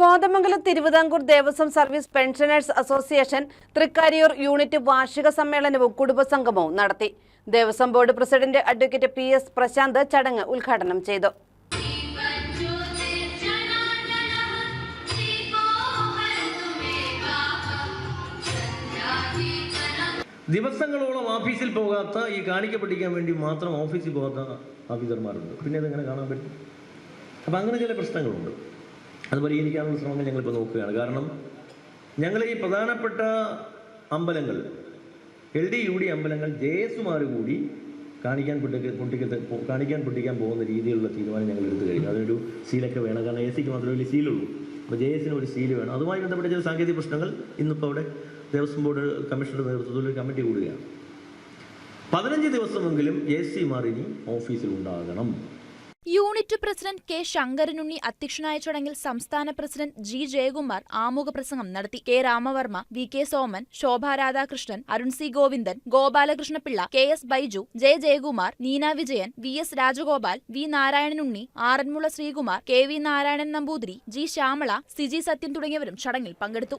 Kothamangalam Thiruvithamkoor Devaswom service pensioners association Thrikkariyoor unit വാർഷിക സമ്മേളനവും കുടുംബസംഗമവും നടത്തി. Devaswom board president advocate P S Prashanth ചടങ്ങ് ഉദ്ഘാടനം ചെയ്തു. ദിവസങ്ങളോളം ഓഫീസിൽ പോകാത്ത ഈ കാണിക്കപ്പെട്ടിരിക്കാൻ വേണ്ടി മാത്രം ഓഫീസിൽ പോകാത്ത ഓഫീസർമാരുണ്ട് പിന്നെ ഇതെങ്ങനെ കാണാൻ പറ്റും? അപ്പം അങ്ങനെ ചില പ്രശ്നങ്ങളുണ്ട്. അത് പരിഹരിക്കാനുള്ള ശ്രമങ്ങൾ ഞങ്ങളിപ്പോൾ നോക്കുകയാണ്. കാരണം ഞങ്ങൾ ഈ പ്രധാനപ്പെട്ട അമ്പലങ്ങൾ എൽ ഡി യു ഡി അമ്പലങ്ങൾ ജെ എസുമാർ കൂടി കാണിക്കാൻ പൊട്ടിക്ക പൊട്ടിക്കത്ത് കാണിക്കാൻ പൊട്ടിക്കാൻ പോകുന്ന രീതിയിലുള്ള തീരുമാനം ഞങ്ങൾ എടുത്തു കഴിഞ്ഞു. അതിനൊരു സീലൊക്കെ വേണം. കാരണം എ സിക്ക് മാത്രമേ വലിയ സീലുള്ളൂ അപ്പോൾ ജെ എസിന് ഒരു സീൽ വേണം. അതുമായി ബന്ധപ്പെട്ട ചില സാങ്കേതിക പ്രശ്നങ്ങൾ ഇന്നിപ്പോൾ അവിടെ ദേവസ്വം ബോർഡ് കമ്മീഷണറുടെ നേതൃത്വത്തിൽ ഒരു കമ്മിറ്റി കൂടുകയാണ്. പതിനഞ്ച് ദിവസമെങ്കിലും എ സി മാറിനി ഓഫീസിൽ ഉണ്ടാകണം. യൂണിറ്റ് പ്രസിഡന്റ് കെ ശങ്കരനുണ്ണി അധ്യക്ഷനായ ചടങ്ങിൽ സംസ്ഥാന പ്രസിഡന്റ് ജി ജയകുമാർ ആമുഖ പ്രസംഗം നടത്തി. K Ramavarma V K Soman Shobha Radhakrishnan Arun C Govindan Gopalakrishnapillai K S Baiju J Jayakumar Neena Vijayan V S Rajagopal V Narayananunni Aranmula Sreekumar K V Narayanan Namboothiri G Shyamala Siji Sathyan തുടങ്ങിയവരും ചടങ്ങിൽ പങ്കെടുത്തു.